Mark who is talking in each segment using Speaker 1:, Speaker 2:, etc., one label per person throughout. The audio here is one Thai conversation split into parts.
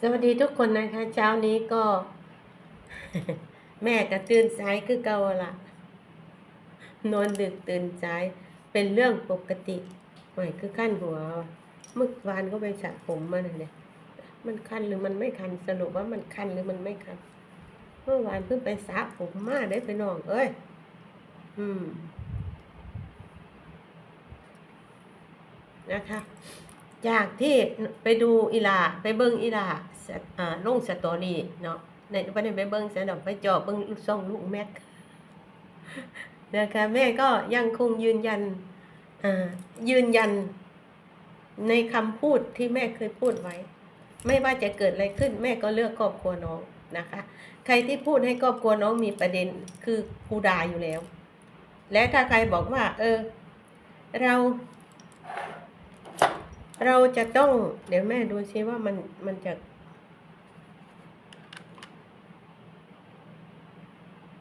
Speaker 1: สวัสดีทุกคนนะคะ เช้านี้ก็ แม่ก็ตื่นสายคือเก่าละนอนดึกตื่นสายเป็นเรื่องปกติหมายคือขั้นหัวเมื่อวานก็ไปสระผมมาเนี่ยมันคันหรือมันไม่คันสรุปว่ามันคันหรือมันไม่คัน เมื่อวานเพิ่งไปสระผมมาได้ไปน้อง เอ้ย อืมนะคะ จากที่ไปดูอีลาไปเบิ้งอีลาสะอ่าลงสตอรี่เนาะในไปในไปเบิ้งสะดอไปจอบเบิ้งลูกซ่องลูกแม็กนะคะแม่ก็ยังคงยืนยันยืนยันในคำพูดที่แม่เคยพูดไว้ ไม่ว่าจะเกิดอะไรขึ้น แม่ก็เลือกครอบครัวน้องนะคะ ใครที่พูดให้ครอบครัวน้องมีประเด็นคือครูดาอยู่แล้ว และถ้าใครบอกว่า เออ เรา เราจะต้อง เดี๋ยวแม่ดูซิว่ามันมันจะ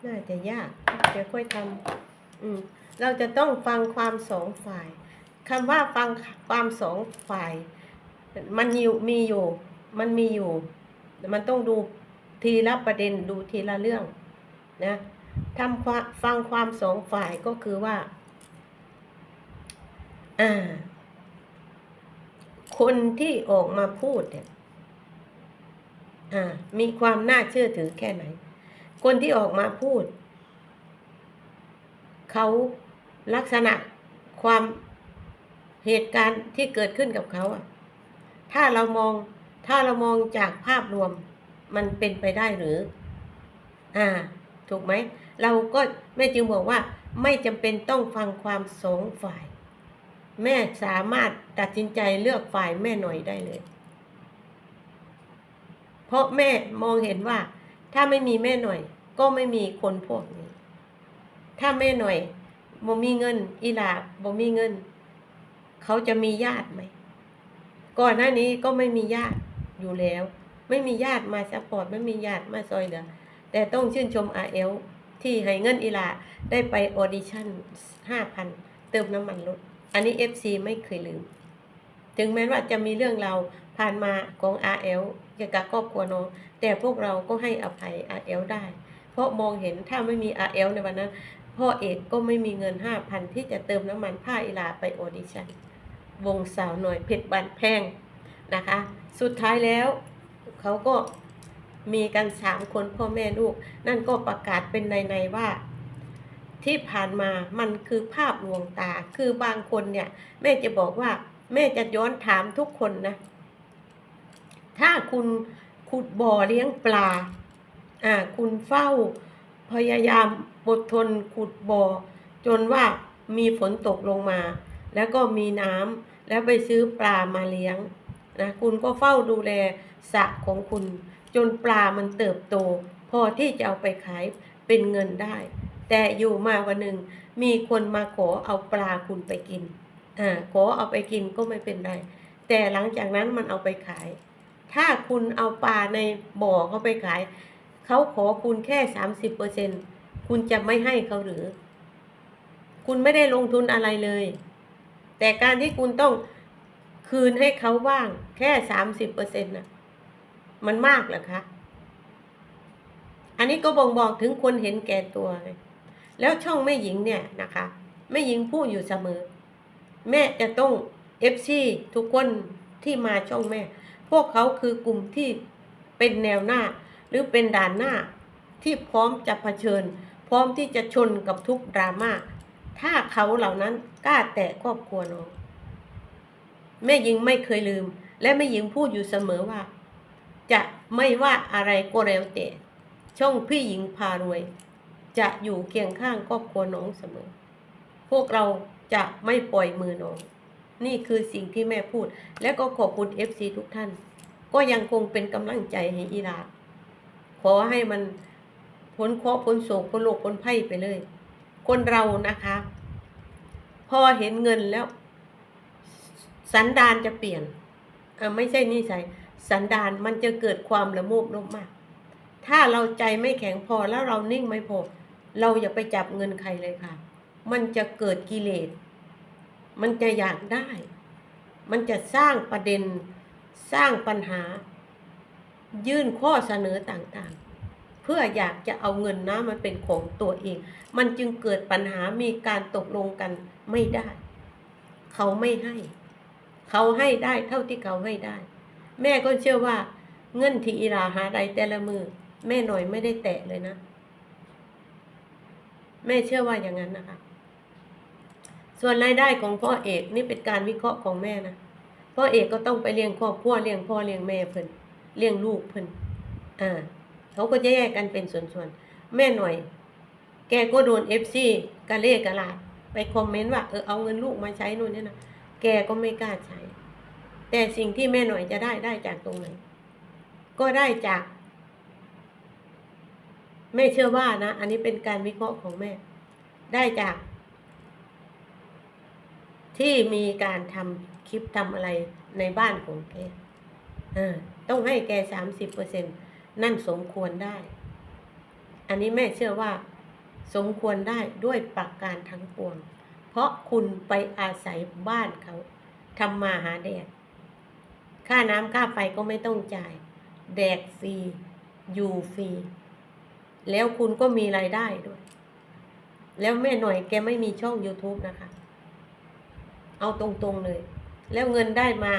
Speaker 1: น่าจะยาก เดี๋ยวค่อยทำอืมเราจะต้องฟังความสองฝ่ายคำว่าฟังความสองฝ่าย มันอยู่มีอยู่ มันมีอยู่ มันต้องดูทีละประเด็นดูทีละเรื่อง นะทำฟังความสองฝ่ายก็คือว่า อ่า คนที่ออกมาพูดเนี่ยอ่ามีความน่าเชื่อถือแค่ไหน คนที่ออกมาพูด เขาลักษณะความเหตุการณ์ที่เกิดขึ้นกับเขาอะถ้าเรามองถ้าเรามองจากภาพรวมมันเป็นไปได้หรือ อ่า ถูกไหม เราก็แม่จึงบอกว่า ไม่จำเป็นต้องฟังความสองฝ่าย แม่สามารถตัดสินใจเลือกฝ่ายแม่หน่อยได้เลย เพราะแม่มองเห็นว่า ถ้าไม่มีแม่หน่อย ก็ไม่มีคนพวกนี้ ถ้าแม่หน่อยบ่มีเงิน อีหลาบ่มีเงิน เขาจะมีญาติไหม ก่อนหน้านี้ก็ไม่มีญาติอยู่แล้ว ไม่มีญาติมาซัพพอร์ตไม่มีญาติมาซอยเหลือแต่ต้องชื่นชมอาเอลที่ให้เงินอีหลาได้ไปออดิชั่นห้าพันเติมน้ำมันรถ อันนี้ FC ไม่เคยลืม ถึงแม้ว่าจะมีเรื่องเราผ่านมาของ RL เกี่ยวกับครอบครัวน้องแต่พวกเราก็ให้อภัย RL ได้ เพราะมองเห็นถ้าไม่มี RL ในวันนั้น พ่อเอกก็ไม่มีเงิน 5,000 ที่จะเติมน้ำมันผ้าอีลาไปออดิชั่นวงสาวหน่อยเพชรบันแพงนะคะ สุดท้ายแล้วเขาก็มีกันสามคนพ่อแม่ลูก นั่นก็ประกาศเป็นในๆว่า ที่ผ่านมามันคือภาพลวงตา คือบางคนเนี่ย แม่จะบอกว่า แม่จะย้อนถามทุกคนนะ ถ้าคุณขุดบ่อเลี้ยงปลา อ่า คุณเฝ้า พยายามอดทนขุดบ่อ จนว่ามีฝนตกลงมา แล้วก็มีน้ำแล้วไปซื้อปลามาเลี้ยงนะคุณก็เฝ้าดูแลสระของคุณ จนปลามันเติบโต พอที่จะเอาไปขายเป็นเงินได้ แต่อยู่มาวันหนึ่งมีคนมาขอเอาปลาคุณไปกินอ่าขอเอาไปกินก็ไม่เป็นไร แต่หลังจากนั้นมันเอาไปขาย ถ้าคุณเอาปลาในบ่อเขาไปขาย เขาขอคุณแค่สามสิบเปอร์เซ็นคุณจะไม่ให้เขาหรือ คุณไม่ได้ลงทุนอะไรเลย แต่การที่คุณต้องคืนให้เขาว่างแค่สามสิบเปอร์เซ็นต์น่ะ มันมากเหรอคะ อันนี้ก็บ่งบอกถึงคนเห็นแก่ตัวไง แล้วช่องแม่หญิงเนี่ยนะคะแม่หญิงพูดอยู่เสมอ แม่จะต้องเอฟซีทุกคนที่มาช่องแม่ พวกเขาคือกลุ่มที่เป็นแนวหน้า หรือเป็นด่านหน้าที่พร้อมจะเผชิญ พร้อมที่จะชนกับทุกดราม่าถ้าเขาเหล่านั้นกล้าแตะครอบครัวน้องแม่หญิงไม่เคยลืม และแม่หญิงพูดอยู่เสมอว่า จะไม่ว่าอะไรก็แล้วแต่ช่องพี่หญิงพารวย จะอยู่เคียงข้างครอบครัวน้องเสมอ พวกเราจะไม่ปล่อยมือน้อง นี่คือสิ่งที่แม่พูด และก็ขอบคุณ FC ทุกท่าน ก็ยังคงเป็นกำลังใจให้อีลาขอให้มันพ้นเคราะห์พ้นโศกพ้นโลกพ้นภัยไปเลย คนเรานะคะ พอเห็นเงินแล้ว สันดานจะเปลี่ยนอ่าไม่ใช่นิสัยสันดานมันจะเกิดความละโมบลงมาก ถ้าเราใจไม่แข็งพอแล้วเรานิ่งไม่พอ เราอย่าไปจับเงินใครเลยค่ะ มันจะเกิดกิเลส มันจะอยากได้ มันจะสร้างประเด็น สร้างปัญหา ยื่นข้อเสนอต่างๆ เพื่ออยากจะเอาเงินนะมันเป็นของตัวเอง มันจึงเกิดปัญหามีการตกลงกันไม่ได้ เขาไม่ให้ เขาให้ได้เท่าที่เขาให้ได้ แม่ก็เชื่อว่าเงินที่อีลาหาใดแต่ละมือ แม่หน่อยไม่ได้แตะเลยนะ แม่เชื่อว่าอย่างนั้นนะคะ ส่วนรายได้ของพ่อเอกนี่เป็นการวิเคราะห์ของแม่นะพ่อเอกก็ต้องไปเลี้ยงครอบครัวเลี้ยงพ่อเลี้ยงแม่เพิ่นเลี้ยงลูกเพิ่นอ่าเขาก็จะแยกกันเป็นส่วนๆแม่หน่อย แกก็โดนเอฟซีกะเล่กะลาดไปคอมเมนต์ว่าเออเอาเงินลูกมาใช้นู่นนี่นะแกก็ไม่กล้าใช้ แต่สิ่งที่แม่หน่อยจะได้ได้จากตรงไหนก็ได้จาก แม่เชื่อว่านะ อันนี้เป็นการวิเคราะห์ของแม่ ได้จาก ที่มีการทำคลิปทำอะไรในบ้านของแกต้องให้แกสามสิบเปอร์เซ็นนั่นสมควรได้ อันนี้แม่เชื่อว่า สมควรได้ด้วยประการทั้งปวง เพราะคุณไปอาศัยบ้านเขาทำมาหาแดดค่าน้ำค่าไฟก็ไม่ต้องจ่าย แดกฟรี อยู่ฟรี แล้วคุณก็มีรายได้ด้วย แล้วแม่หน่อยแกไม่มีช่อง YouTube นะคะ เอาตรงๆเลย แล้วเงินได้มา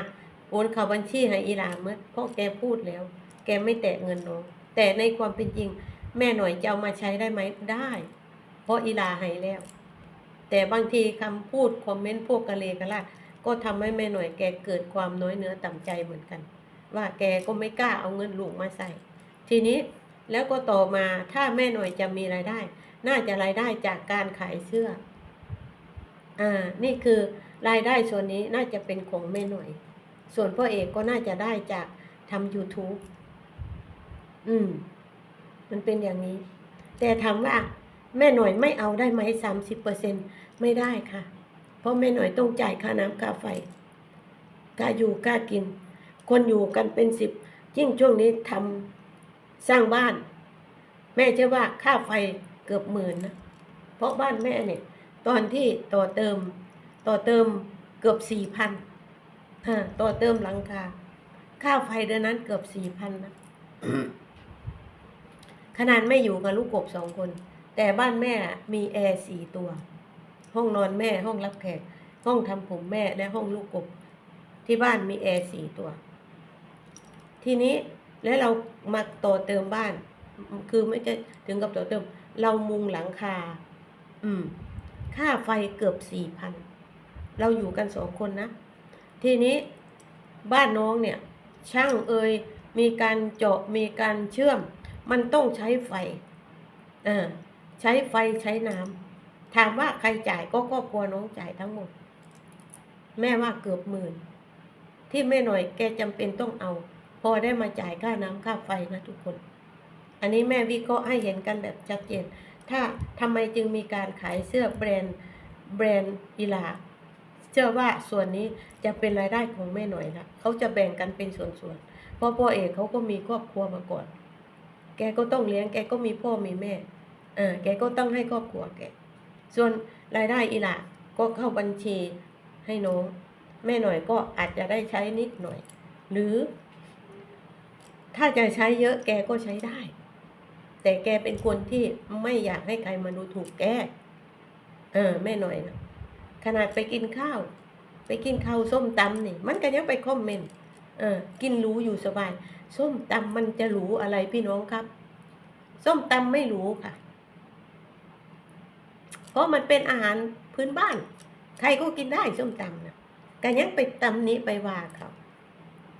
Speaker 1: โอนเข้าบัญชีให้อีหลาเมื่อเพราะแกพูดแล้ว แกไม่แตะเงินน้อง แต่ในความเป็นจริง แม่หน่อยจะเอามาใช้ได้ไหมได้ เพราะอีหลาให้แล้ว แต่บางทีคำพูดคอมเมนต์พวกกะเลกะลาก็ทำให้แม่หน่อยแกเกิดความน้อยเนื้อต่ำใจเหมือนกัน ว่าแกก็ไม่กล้าเอาเงินลูกมาใส่ ทีนี้ แล้วก็ต่อมาถ้าแม่หน่อยจะมีรายได้ น่าจะรายได้จากการขายเสื้อ อ่า นี่คือรายได้ส่วนนี้น่าจะเป็นของแม่หน่อย ส่วนพ่อเอกก็น่าจะได้จากทำ YouTube อืม มันเป็นอย่างนี้ แต่ถามว่า แม่หน่อยไม่เอาได้ไหมสามสิบเปอร์เซ็นไม่ได้ค่ะ เพราะแม่หน่อยต้องจ่ายค่าน้ำค่าไฟค่าอยู่ค่ากิน คนอยู่กันเป็นสิบยิ่งช่วงนี้ทำ สร้างบ้าน แม่เชื่อว่าค่าไฟเกือบหมื่นนะเพราะบ้านแม่เนี่ย ตอนที่ต่อเติม ต่อเติมเกือบสี่พันต่อเติมหลังคาค่าไฟเดือนนั้นเกือบสี่พันนะขนาดไม่อยู่กับลูกกบสองคน แต่บ้านแม่มีแอร์สี่ตัว ห้องนอนแม่ห้องรับแขก ห้องทำผมแม่และห้องลูกกบ ที่บ้านมีแอร์สี่ตัว ทีนี้ แล้วเรามาต่อเติมบ้าน คือไม่ใช่ถึงกับต่อเติม เรามุงหลังคา อืม ค่าไฟเกือบสี่พัน เราอยู่กันสองคนนะ ทีนี้บ้านน้องเนี่ย ช่างเอ่ยมีการเจาะมีการเชื่อม มันต้องใช้ไฟเออใช้ไฟใช้น้ำถามว่าใครจ่ายก็ครอบครัวน้องจ่ายทั้งหมด แม่ว่าเกือบหมื่น ที่แม่หน่อยแกจำเป็นต้องเอา พอได้มาจ่ายค่าน้ำค่าไฟนะทุกคน อันนี้แม่วิเคราะห์ให้เห็นกันแบบชัดเจน ถ้าทำไมจึงมีการขายเสื้อแบรนด์แบรนด์อีลาเชื่อว่าส่วนนี้จะเป็นรายได้ของแม่หน่อยละเขาจะแบ่งกันเป็นส่วนๆเพราะพ่อเอกเขาก็มีครอบครัวมาก่อน แกก็ต้องเลี้ยงแกก็มีพ่อมีแม่เออแกก็ต้องให้ครอบครัวแกส่วนรายได้อีหละก็เข้าบัญชีให้น้องแม่หน่อยก็อาจจะได้ใช้นิดหน่อย หรือ ถ้าจะใช้เยอะแกก็ใช้ได้ แต่แกเป็นคนที่ไม่อยากให้ใครมาดูถูกแกเออแม่หน่อยนะขนาดไปกินข้าว ไปกินข้าวส้มตำนี่ มันก็ยังไปคอมเมนต์เออ กินหรูอยู่สบาย ส้มตำมันจะหรูอะไรพี่น้องครับ ส้มตำไม่หรูค่ะ เพราะมันเป็นอาหารพื้นบ้าน ใครก็กินได้ส้มตำนะก็ยังไปตำนี้ไปว่าเขา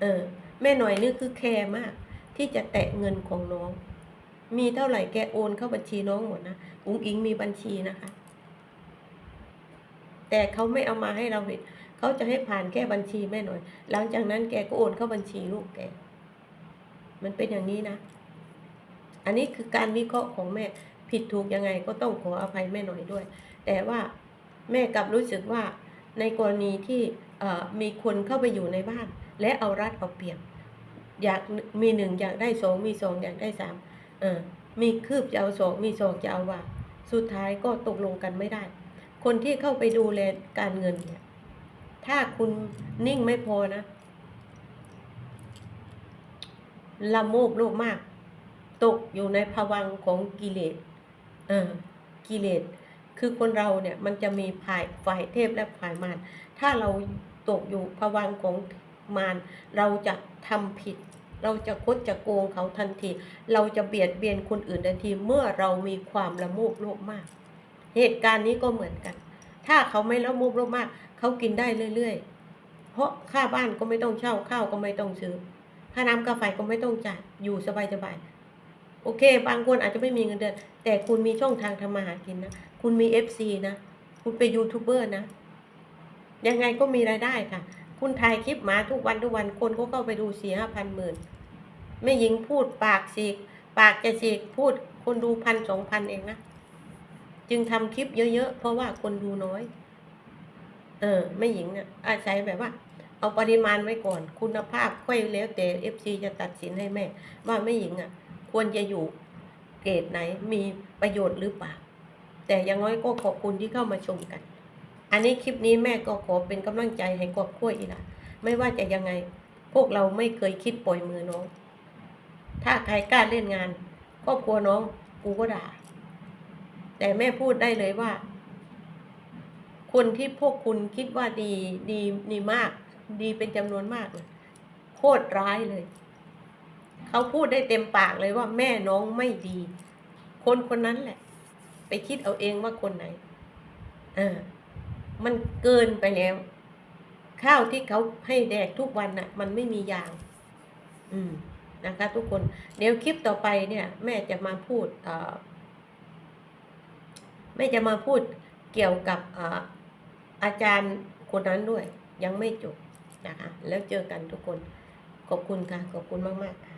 Speaker 1: เออ แม่หน่อยนี่คือแคร์มาก ที่จะแตะเงินของน้อง มีเท่าไหร่แกโอนเข้าบัญชีน้องหมดนะอุ้งอิงมีบัญชีนะคะ แต่เขาไม่เอามาให้เราเห็นเขาจะให้ผ่านแค่บัญชีแม่หน่อย หลังจากนั้นแกก็โอนเข้าบัญชีลูกแก มันเป็นอย่างนี้นะ อันนี้คือการวิเคราะห์ของแม่ผิดถูกยังไงก็ต้องขออภัยแม่หน่อยด้วย แต่ว่าแม่กลับรู้สึกว่าในกรณีที่มีคนเข้าไปอยู่ในบ้าน และเอารัดเอาเปรียบ อยากมีหนึ่งอยากได้สองมีสองอยากได้สามเออมีคืบจะเอาสองมีสองจะเอาว่า สุดท้ายก็ตกลงกันไม่ได้ คนที่เข้าไปดูแลการเงินเนี่ย ถ้าคุณนิ่งไม่พอนะละโมบโลภมาก ตกอยู่ในภวังของกิเลสเออกิเลสคือคนเราเนี่ยมันจะมีฝ่ายฝ่ายเทพและฝ่ายมารถ้าเราตกอยู่ภวังของ มารเราจะทำผิด เราจะคดจะโกงเขาทันที เราจะเบียดเบียนคนอื่นทันทีเมื่อเรามีความละโมบโลภมาก เหตุการณ์นี้ก็เหมือนกัน ถ้าเขาไม่ละโมบโลภมาก เขากินได้เรื่อย ๆ เพราะค่าบ้านก็ไม่ต้องเช่าข้าวก็ไม่ต้องซื้อค่าน้ำค่าไฟก็ไม่ต้องจ่ายอยู่สบายๆโอเค บางคนอาจจะไม่มีเงินเดือน แต่คุณมีช่องทางทำมาหากินนะ คุณมี FC นะ คุณเป็นยูทูบเบอร์นะ ยังไงก็มีรายได้ค่ะ คุณถ่ายคลิปมาทุกวันทุกวันคนก็เข้าไปดูสี่ห้าพันหมื่นแม่หญิงพูดปากสีกปากจะสีกพูดคนดูพันสองพันเองนะ จึงทำคลิปเยอะๆ เพราะว่าคนดูน้อย เออแม่หญิงเนี่ยอาศัยแบบว่า เอาปริมาณไว้ก่อน คุณภาพค่อยแล้วแต่เอฟซีจะตัดสินให้แม่ ว่าแม่หญิงอะ ควรจะอยู่เกรดไหนมีประโยชน์หรือเปล่า แต่อย่างน้อยก็ขอบคุณที่เข้ามาชมกัน อันนี้คลิปนี้แม่ก็ขอเป็นกำลังใจให้ครอบครัวอีละไม่ว่าจะยังไง พวกเราไม่เคยคิดปล่อยมือน้อง ถ้าใครกล้าเล่นงานครอบครัวน้องกูก็ด่า แต่แม่พูดได้เลยว่า คนที่พวกคุณคิดว่าดีดีดีมาก ดีเป็นจำนวนมากเลยโคตรร้ายเลยเขาพูดได้เต็มปากเลยว่าแม่น้องไม่ดี คนคนนั้นแหละ ไปคิดเอาเองว่าคนไหนเออ มันเกินไปแล้ว ข้าวที่เขาให้แดกทุกวันน่ะ มันไม่มียาง อืมนะคะ ทุกคน เดี๋ยวคลิปต่อไปเนี่ย แม่จะมาพูดเอ่อแม่จะมาพูดเกี่ยวกับเอ่ออาจารย์คนนั้นด้วย ยังไม่จบนะคะ แล้วเจอกันทุกคน ขอบคุณค่ะ ขอบคุณมาก ๆ ค่ะ